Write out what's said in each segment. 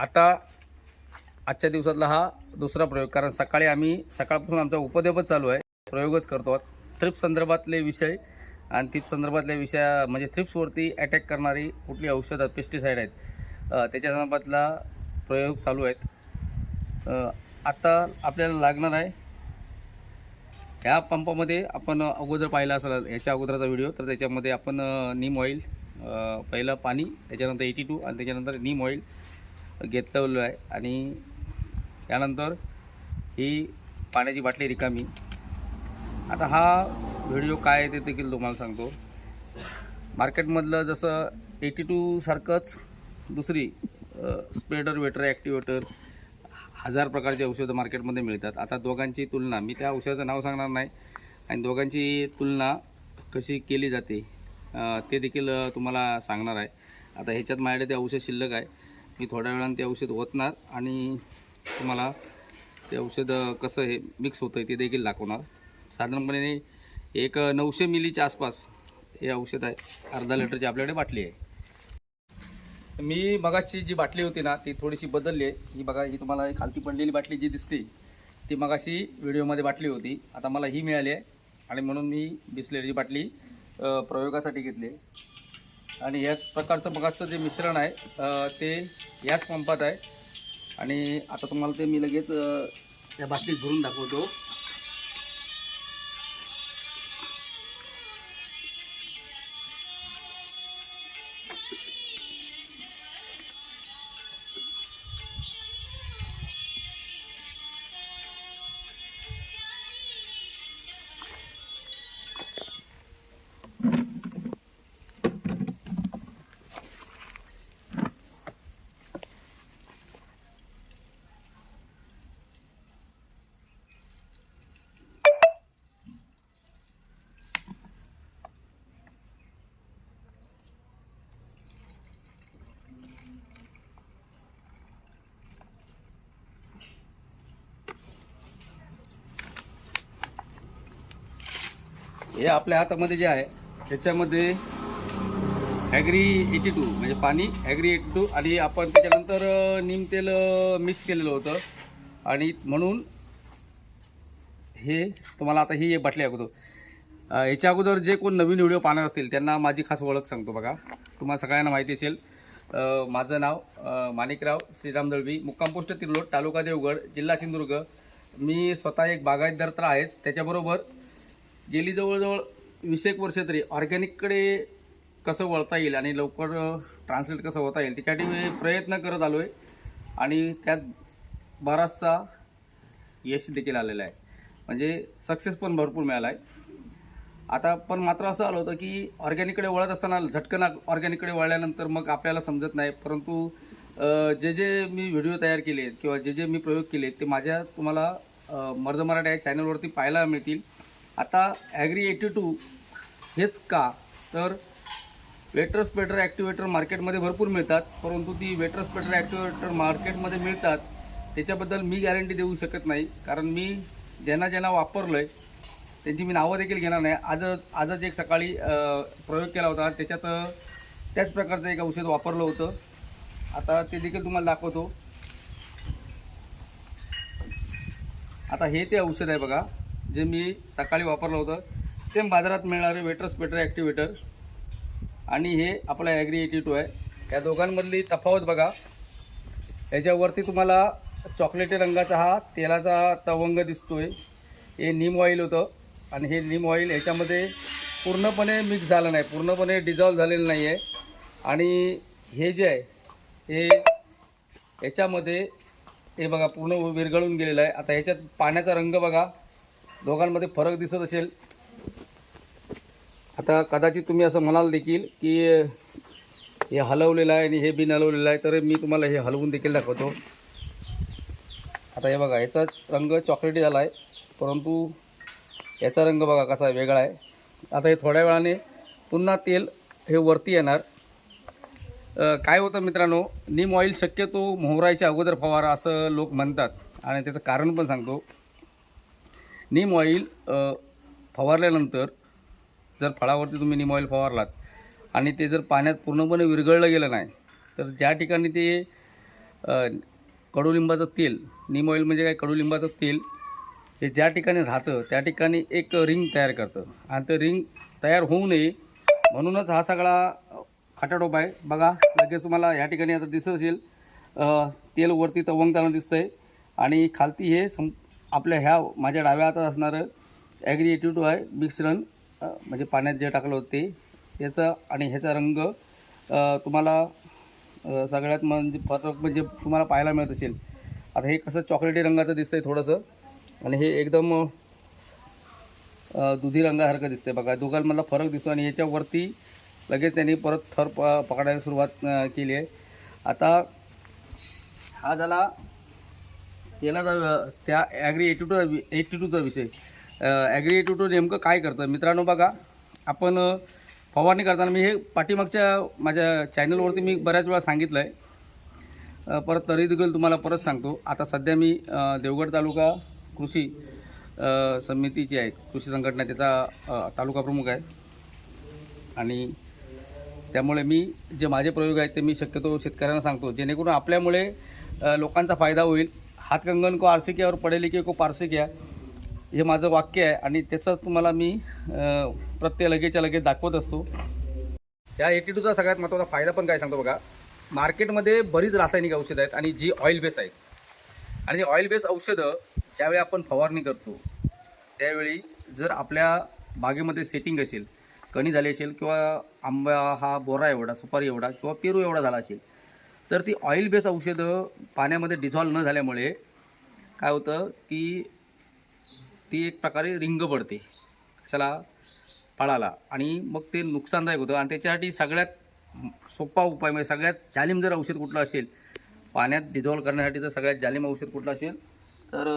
आता आजच्या दिवसातला हा दुसरा प्रयोग कारण सकाळी आम्ही सकाळपासून आमचा उपदेवच चालू आहे. प्रयोगच करतो. थ्रिप्स संदर्भातले विषय आणि थ्रिप संदर्भातल्या विषया म्हणजे थ्रिप्सवरती अटॅक करणारी कुठली औषधं पेस्टिसाईड आहेत त्याच्या संदर्भातला प्रयोग चालू आहेत. आत्ता आता आपल्याला लागणार आहे ह्या पंपामध्ये आपण अगोदर पाहिला असेल याच्या अगोदरचा व्हिडिओ तर त्याच्यामध्ये आपण नीम ऑइल पहिलं पाणी त्याच्यानंतर एटी टू आणि त्याच्यानंतर नीम ऑइल घेतलेलं आहे. आणि त्यानंतर ही पाण्याची बाटली रिकामी. आता हा व्हिडिओ काय आहे ते देखील तुम्हाला सांगतो. मार्केटमधलं जसं एटी टूसारखंच दुसरी स्प्रेडर वेटर ॲक्टिवेटर हजार प्रकारची औषधं मार्केटमध्ये मिळतात. आता दोघांची तुलना मी त्या औषधाचं नाव सांगणार नाही. आणि दोघांची तुलना कशी केली जाते ते देखील तुम्हाला सांगणार आहे. आता ह्याच्यात माझ्याकडे ते औषध शिल्लक आहे. मी थोड्या वेळानं ते औषध ओतणार आणि तुम्हाला ते औषध कसं हे मिक्स होतं ते देखील दाखवणार. साधारणपणे एक नऊशे मिलीच्या आसपास हे औषध आहे. अर्धा लिटरची आपल्याकडे बाटली आहे. मी मगाची जी बाटली होती ना ती थोडीशी बदलली आहे. ही बघा ही तुम्हाला खालती पडलेली बाटली जी दिसते ती मगाशी व्हिडिओमध्ये बाटली होती. आता मला ही मिळाली आहे आणि म्हणून मी बिसलेरीची बाटली प्रयोगासाठी घेतली आहे. आणि याच प्रकारचं मगाचं जे मिश्रण आहे ते याच पंपात आहे. आणि आता तुम्हाला ते मी लगेच या त्या बाटलीत भरून दाखवतो. हे आपल्या हातामध्ये जे आहे त्याच्यामध्ये ॲग्री एटी टू म्हणजे पाणी ॲग्री एटी टू आणि आपण त्याच्यानंतर निमतेल तेल मिक्स केलेलं होतं. आणि म्हणून हे तुम्हाला आता ही बाटली अगोदर. याच्या अगोदर जे कोण नवीन व्हिडिओ पाहणार असतील त्यांना माझी खास ओळख सांगतो बघा. तुम्हाला सगळ्यांना माहिती असेल. माझं नाव माणिकराव श्रीराम दळवी मुक्काम पोस्ट तिरलोट तालुका देवगड जिल्हा सिंधुदुर्ग. मी स्वतः एक बागायतदार तर आहेच. त्याच्याबरोबर गेली जवळजवळ वीस एक वर्ष तरी ऑर्गॅनिककडे कसं वळता येईल आणि लवकर ट्रान्सलेट कसं होता येईल त्याच्यासाठी मी प्रयत्न करत आलो आहे आणि त्यात बराचसा यश देखील आलेला आहे. म्हणजे सक्सेस पण भरपूर मिळाला आहे आता पण मात्र असं आलं होतं की ऑर्गॅनिककडे वळत असताना झटकन ऑर्गॅनिककडे वळल्यानंतर मग आपल्याला समजत नाही. परंतु जे जे मी व्हिडिओ तयार केले आहेत किंवा जे जे मी प्रयोग केले ते माझ्या तुम्हाला मर्द मराठा या चॅनलवरती पाहायला मिळतील. आता ॲग्री एटी टू हेच का? तर वेटर स्पेटर ॲक्टिवेटर मार्केटमध्ये भरपूर मिळतात परंतु ती वेटर स्पेटर ॲक्टिवेटर मार्केटमध्ये मिळतात त्याच्याबद्दल मी गॅरंटी देऊ शकत नाही. कारण मी ज्यांना ज्यांना वापरलं आहे त्यांची मी नावं देखील घेणार नाही. आजच आजच एक सकाळी प्रयोग केला होता. त्याच्यात त्याच प्रकारचं एक औषध वापरलं होतं. आता ते देखील तुम्हाला दाखवतो. आता हे ते औषध आहे बघा. जे मी सकाळी वापरलं होतं सेम बाजारात मिळणारे वेटर स्पेटर ॲक्टिवेटर आणि हे आपला ॲग्री एटी टू आहे. या दोघांमधली तफावत बघा. याच्यावरती तुम्हाला चॉकलेटी रंगाचा हा तेलाचा तवंग दिसतो आहे हे नीम ऑइल होतं. आणि हे नीम ऑइल ह्याच्यामध्ये पूर्णपणे मिक्स झालं नाही. पूर्णपणे डिझॉल्व झालेलं नाही आहे आणि हे जे आहे हे याच्यामध्ये हे बघा पूर्ण विरघळून गेलेलं आहे. आता ह्याच्यात पाण्याचा रंग बघा. दोघांमध्ये फरक दिसत असेल. आता कदाचित तुम्ही असं म्हणाल देखील की हे हलवलेलं आहे आणि हे बिन हलवलेलं आहे तर मी तुम्हाला हे हलवून देखील दाखवतो. आता हे बघा याचा रंग चॉकलेटी झाला आहे परंतु याचा रंग बघा कसा आहे वेगळा आहे. आता हे थोड्या वेळाने पुन्हा तेल हे वरती येणार. काय होतं मित्रांनो नीम ऑइल शक्यतो मोहरायच्या अगोदर फवारा असं लोक म्हणतात. आणि त्याचं कारण पण सांगतो. नीम ऑइल फवारल्यानंतर जर फळावरती तुम्ही नीम ऑइल फवारलात आणि ते जर पाण्यात पूर्णपणे विरघळलं गेलं नाही तर ज्या ठिकाणी ते कडुलिंबाचं तेल नीम ऑइल म्हणजे काय? कडुलिंबाचं तेल हे ज्या ठिकाणी राहतं त्या ठिकाणी एक रिंग तयार करतं. आणि ते रिंग तयार होऊ नये म्हणूनच हा सगळा खाटाटोप आहे. बघा लगेच तुम्हाला या ठिकाणी आता दिसत असेल तेल वरती तवंगताना दिसतंय. आणि खालती हे सं आपल्या ह्या माझ्या डाव्या हातात असणारं ॲग्री एटी टू आहे मिक्सरन म्हणजे पाण्यात जे टाकलं होतं ते. याचा आणि ह्याचा रंग तुम्हाला सगळ्यात म्हणजे फरक म्हणजे तुम्हाला पाहायला मिळत असेल. आता हे कसं चॉकलेटी रंगाचं दिसतं आहे थोडंसं. आणि हे एकदम दुधी रंगासारखं दिसतंय बघा. दोघांमधला फरक दिसतो आणि याच्यावरती लगेच त्यांनी परत थर प पकडायला सुरुवात केली आहे. आता हा झाला तेलाचा त्या ॲग्री एटी टू एटी टूचा विषय. ॲग्री एटी टू नेमकं काय करतं? मित्रांनो बघा आपण फवारणी करताना मी हे पाठीमागच्या माझ्या चॅनलवरती मी बऱ्याच वेळा सांगितलं आहे परत तरी देखील तुम्हाला परत सांगतो. आता सध्या मी देवगड तालुका कृषी समितीची आहे. कृषी संघटना त्याचा तालुका प्रमुख आहे. आणि त्यामुळे मी जे माझे प्रयोग आहेत ते मी शक्यतो शेतकऱ्यांना सांगतो. जेणेकरून आपल्यामुळे लोकांचा फायदा होईल. हातकंगन को आरसी क्या और पढे लिखे को पारसी क्या हे। माझं वाक्य आहे आणि त्याचं तुम्हाला मी प्रत्यय प्रत्येक लगेच्या लगेच दाखवत असतो. या एटी टूचा सगळ्यात महत्त्वाचा फायदा पण काय सांगतो बघा? मार्केटमध्ये बरीच रासायनिक औषधं आहेत आणि जी ऑइल बेस आहेत. आणि ऑइल बेस औषधं ज्यावेळी आपण फवारणी करतो त्यावेळी जर आपल्या बागेमध्ये सेटिंग असेल कणी झाली असेल किंवा आंबा हा बोरा एवढा सुपारी एवढा किंवा पेरू एवढा झाला असेल तर ती ऑइल बेस औषधं पाण्यामध्ये डिझॉल्व न झाल्यामुळे काय होतं की ती एक प्रकारे रिंग पडते कशाला फळाला. आणि मग ते नुकसानदायक होतं. आणि त्याच्यासाठी सगळ्यात सोपा उपाय म्हणजे सगळ्यात जालिम जर औषध कुठलं असेल पाण्यात डिझॉल्व करण्यासाठी जर सगळ्यात जालिम औषध कुठलं असेल तर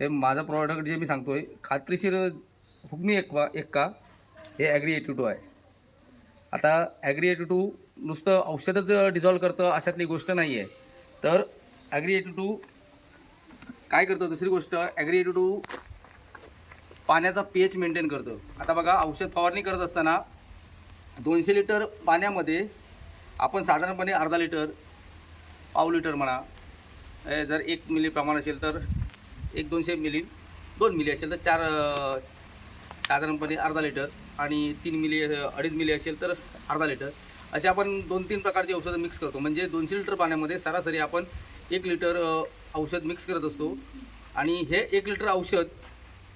हे माझं प्रॉडक्ट जे मी सांगतो आहे खात्रीशीर हुकमी एक एक का? हे ॲग्री एटी टू आहे. आता ॲग्री एटी टू नुसतं औषधच डिझॉल्व करतं अशातली गोष्ट नाही आहे तर ॲग्री एटी टू काय करतं दुसरी गोष्ट ॲग्री एटी टू पाण्याचा पी एच मेंटेन करतं. आता बघा औषध फवारणी करत असताना दोनशे लिटर पाण्यामध्ये आपण साधारणपणे अर्धा लिटर पाव लिटर म्हणा जर एक मिली प्रमाण असेल तर एक दोनशे मिली दोन मिली असेल तर चार साधारणपणे अर्धा लिटर आणि तीन मिली अडीच मिली असेल तर अर्धा लिटर. असे आपण दोन तीन प्रकारची औषधं मिक्स करतो. म्हणजे दोनशे लिटर पाण्यामध्ये सरासरी आपण एक लिटर औषध मिक्स करत असतो. आणि हे एक लिटर औषध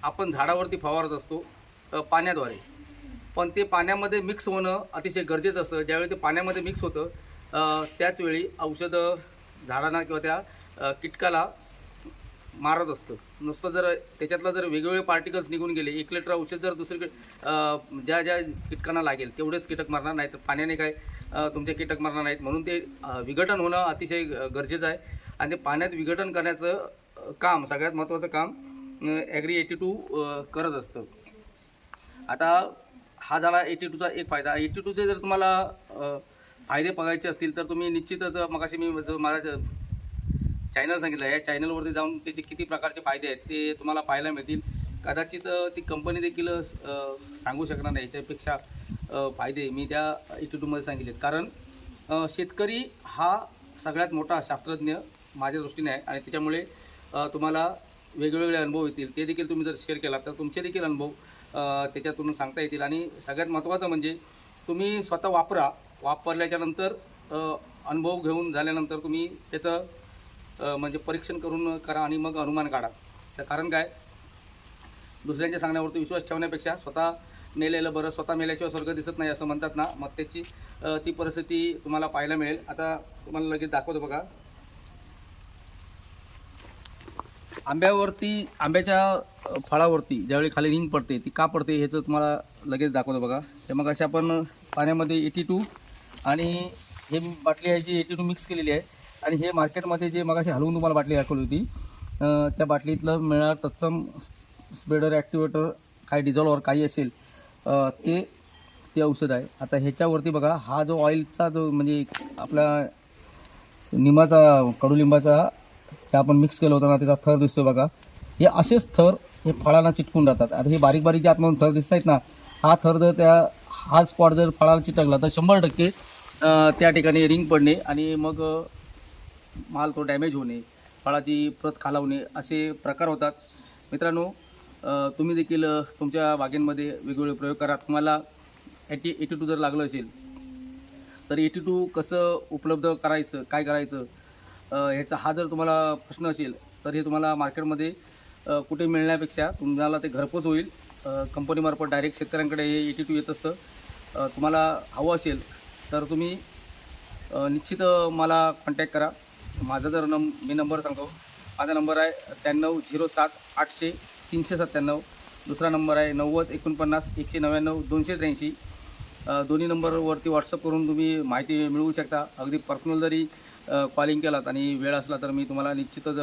आपण झाडावरती फवारत असतो पाण्याद्वारे. पण ते पाण्यामध्ये मिक्स होणं अतिशय गरजेचं असतं. ज्यावेळी ते पाण्यामध्ये मिक्स होतं त्याचवेळी औषधं झाडांना किंवा त्या कीटकाला मारत असतं. नुसतं जर त्याच्यातलं जर वेगवेगळे पार्टिकल्स निघून गेले एक लिटर औषध जर दुसरीकडे ज्या ज्या कीटकांना लागेल तेवढेच कीटक मारणार नाहीत. तर पाण्याने काय तुमचे कीटक मारणार नाहीत. म्हणून ते विघटन होणं अतिशय गरजेचं आहे. आणि ते पाण्यात विघटन करण्याचं काम सगळ्यात महत्त्वाचं काम ॲग्री एटी टू करत असतं. आता हा झाला एटी टूचा एक फायदा. एटी टूचे जर तुम्हाला फायदे बघायचे असतील तर तुम्ही निश्चितच मगाशी मी जो माझा चॅनल सांगितलं. या चॅनलवरती जाऊन त्याचे किती प्रकारचे फायदे आहेत ते तुम्हाला पाहायला मिळतील. कदाचित ती कंपनी देखील सांगू शकणार नाही. याच्यापेक्षा फायदे मी त्या इन्स्टिट्यूटमध्ये सांगितले कारण शेतकरी हा सगळ्यात मोठा शास्त्रज्ञ माझ्या दृष्टीने आहे. आणि त्याच्यामुळे तुम्हाला वेगवेगळे अनुभव येतील. ते देखील तुम्ही जर शेअर केला तर तुमचे देखील अनुभव त्याच्यातून सांगता येतील. आणि सगळ्यात महत्त्वाचं म्हणजे तुम्ही स्वतः वापरा. वापरल्याच्यानंतर अनुभव घेऊन झाल्यानंतर तुम्ही त्याचं म्हणजे परीक्षण करून करा आणि मग अनुमान काढा. तर कारण काय? दुसऱ्यांच्या सांगण्यावरती विश्वास ठेवण्यापेक्षा स्वतः मेलेलं बरं स्वतः मेल्याशिवाय स्वर्ग दिसत नाही असं म्हणतात ना मग त्याची ती परिस्थिती तुम्हाला पाहायला मिळेल. आता तुम्हाला लगेच दाखवतो बघा. आंब्यावरती आंब्याच्या फळावरती ज्यावेळी खाली रिंग पडते ती का पडते ह्याचं तुम्हाला लगेच दाखवतो बघा. हे मग अशा आपण पाण्यामध्ये एटी टू आणि हे बाटली आहे जी एटी टू मिक्स केलेली आहे आणि हे मार्केटमध्ये जे मग हलवून तुम्हाला बाटली दाखवली होती त्या बाटलीतलं मिळणार तत्सम स्प्रेडर ॲक्टिवेटर काय डिझॉल्वर काही असेल ते ते औषध आहे. आता ह्याच्यावरती बघा हा जो ऑइलचा जो म्हणजे आपला निंबाचा कडुलिंबाचा त्या आपण मिक्स केलं होतं ना त्याचा थर दिसतो बघा. हे असेच थर हे फळाला चिटकून राहतात. आता हे बारीक बारीक जे आतमधून थर दिसत आहेत ना हा थर जर त्या हा स्पॉट जर फळाला चिटकला तर शंभर टक्के त्या ठिकाणी रिंग पडणे आणि मग माल तो डॅमेज होणे फळाची प्रत खालावणे असे प्रकार होतात. मित्रांनो तुम्ही देखील तुमच्या बागेंमध्ये वेगवेगळे प्रयोग करा. तुम्हाला एटी एटी टू जर लागलं असेल तर एटी टू कसं उपलब्ध करायचं काय करायचं? ह्याचा हा जर तुम्हाला प्रश्न असेल तर हे तुम्हाला मार्केटमध्ये कुठे मिळण्यापेक्षा तुम्हाला ते घरपोच होईल. कंपनीमार्फत डायरेक्ट शेतकऱ्यांकडे हे एटी टू येत असतं. तुम्हाला हवं असेल तर तुम्ही निश्चित मला कॉन्टॅक्ट करा. माझा जर नं मी नंबर सांगतो. माझा नंबर आहे त्र्याण्णव झिरो सात आठशे तीनशे सत्त्याण्णव. दुसरा नंबर आहे नव्वद एकोणपन्नास एकशे नव्याण्णव दोनशे त्र्याऐंशी. दोन्ही नंबरवरती व्हॉट्सअप करून तुम्ही माहिती मिळवू शकता. अगदी पर्सनल जरी कॉलिंग केलात आणि वेळ असला तर मी तुम्हाला निश्चितच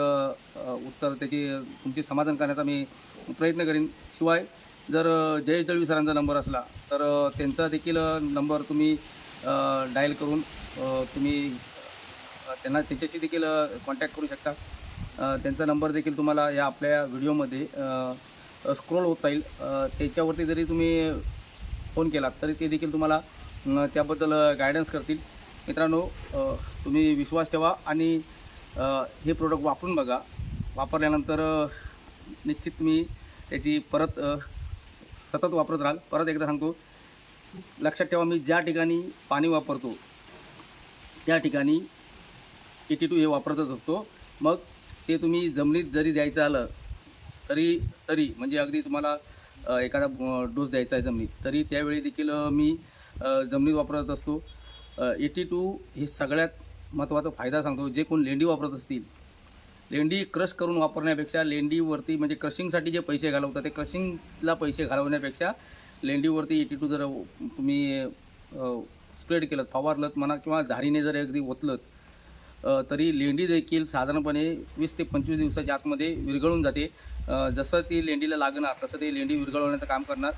उत्तर त्याची तुमचे समाधान करण्याचा मी प्रयत्न करीन. शिवाय जर जयेश दळवी सरांचा नंबर असला तर त्यांचा देखील नंबर तुम्ही डायल करून तुम्ही त्यांना त्याच्याशी देखील कॉन्टॅक्ट करू शकता. त्यांचा नंबर देखील तुम्हाला या आपल्या व्हिडिओमध्ये स्क्रोल होता येईल त्याच्यावरती जरी तुम्ही फोन केलात तरी ते देखील तुम्हाला त्याबद्दल गायडन्स करतील. मित्रांनो तुम्ही विश्वास ठेवा आणि हे प्रोडक्ट वापरून बघा. वापरल्यानंतर निश्चित तुम्ही त्याची परत सतत वापरत राहाल. परत एकदा सांगतो लक्षात ठेवा मी ज्या ठिकाणी पाणी वापरतो त्या ठिकाणी एटी टू हे वापरतच असतो. मग ते तुम्ही जमिनीत जरी द्यायचं आलं तरी तरी म्हणजे अगदी तुम्हाला एखादा डोस द्यायचा आहे जमिनीत तरी त्यावेळी देखील मी जमिनीत वापरत असतो. एटी टू हे सगळ्यात महत्त्वाचा फायदा सांगतो. जे कोण लेंडी वापरत असतील लेंडी क्रश करून वापरण्यापेक्षा लेंडीवरती म्हणजे क्रशिंगसाठी जे पैसे घालवतात ते क्रशिंगला पैसे घालवण्यापेक्षा लेंडीवरती एटी टू जर तुम्ही स्प्रेड केलं फवारलं म्हणा किंवा झारीने जर अगदी ओतलं तरी लेंडी देखील साधारणपणे वीस ते पंचवीस दिवसाच्या आतमध्ये विरघळून जाते. जसं ती लेंडीला लागणार तसं ते लेंडी विरघळवण्याचं काम करणार.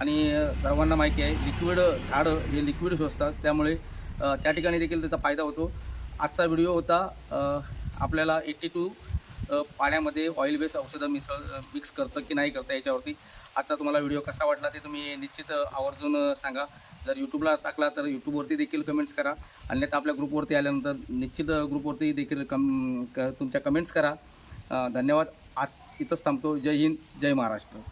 आणि सर्वांना माहिती आहे लिक्विड झाडं हे लिक्विड असतात त्यामुळे त्या ठिकाणी देखील त्याचा फायदा होतो. आजचा व्हिडिओ होता आपल्याला एटी टू पाण्यामध्ये ऑइल बेस औषधं मिसळ मिक्स करतं की नाही करतं याच्यावरती. आजचा तुम्हाला व्हिडिओ कसा वाटला ते तुम्ही निश्चित आवर्जून सांगा. जर यूट्यूबला टाकला तर यूट्यूबवरती देखील कमेंट्स करा. अन्यथा आपल्या ग्रुपवरती आल्यानंतर निश्चित ग्रुपवरती देखील कम क- तुमच्या कमेंट्स करा. धन्यवाद. आज इथंच थांबतो. जय हिंद जय महाराष्ट्र.